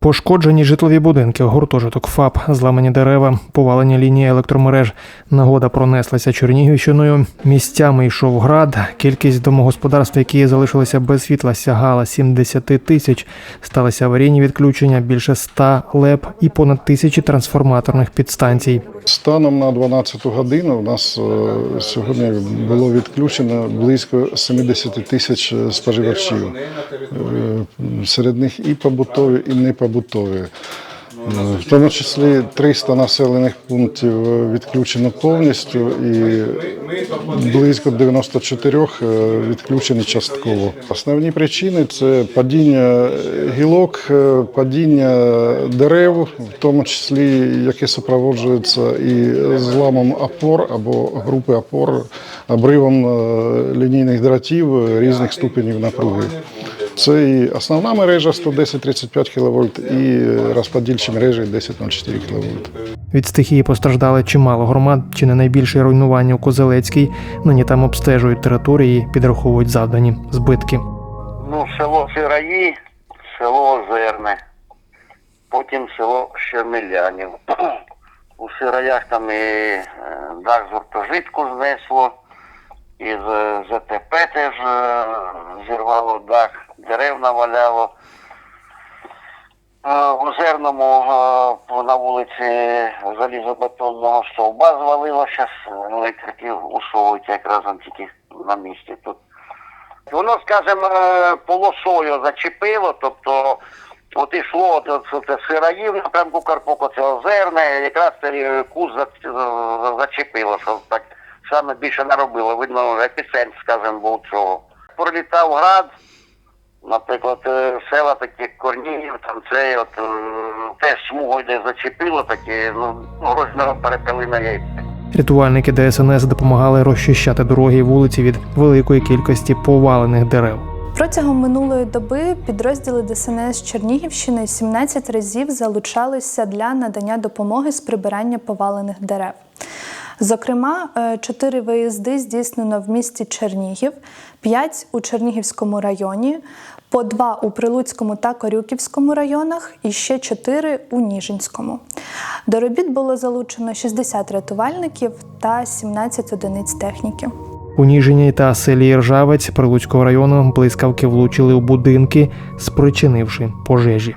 Пошкоджені житлові будинки, гуртожиток ФАП, зламані дерева, повалені лінії електромереж. Нагода пронеслася Чернігівщиною. Місцями йшов град. Кількість домогосподарств, які залишилися без світла, сягала 70 тисяч. Сталися аварійні відключення, більше 100 ЛЕП і понад тисячі трансформаторних підстанцій. Станом на 12 годину у нас е, сьогодні було відключено близько 70 тисяч споживачів. Е, Серед них і побутові, і непобутові. Е, В тому числі 300 населених пунктів е, відключено повністю і близько 94 е, відключені частково. Основні причини це падіння гілок, е, падіння дерев, в тому числі яке супроводжується і зламом опор або групи опор, обривом лінійних дротів е, різних ступенів напруги. Це і основна мережа 110-35 кВт, і розподільчі мережі 10-04 кВт. Від стихії постраждали чимало громад, чи не найбільше руйнування у Козелецькій. Нині там обстежують території, підраховують завдані збитки. Ну, село Сираї, село Озерне, потім село Щермелянів. У Сираях там і е, дах з гуртожитку знесло, і з ЗТП теж В Озерному е, на вулиці залізобетонного стовба звалило, зараз електрики усовують якраз тільки на місці тут. Воно, скажімо, е, полосою зачепило, тобто от ішло от, от, сираїв напрямку Карпоко, це озерне, якраз цей е, за- зачепило, що так саме більше наробило. Видно, епіцентр, скажімо, був цього. Пролітав град, наприклад, е, села такі як Корнігів, там це от е, теж смугою де зачепило, таке, ну, розміром перепили на яйця. Рятувальники ДСНС допомагали розчищати дороги і вулиці від великої кількості повалених дерев. Протягом минулої доби підрозділи ДСНС Чернігівщини 17 разів залучалися для надання допомоги з прибирання повалених дерев. Зокрема, е, чотири виїзди здійснено в місті Чернігів, п'ять у Чернігівському районі, по два у Прилуцькому та Корюківському районах і ще чотири у Ніжинському. До робіт було залучено 60 рятувальників та 17 одиниць техніки. У Ніжині та селі Ржавець Прилуцького району блискавки влучили у будинки, спричинивши пожежі.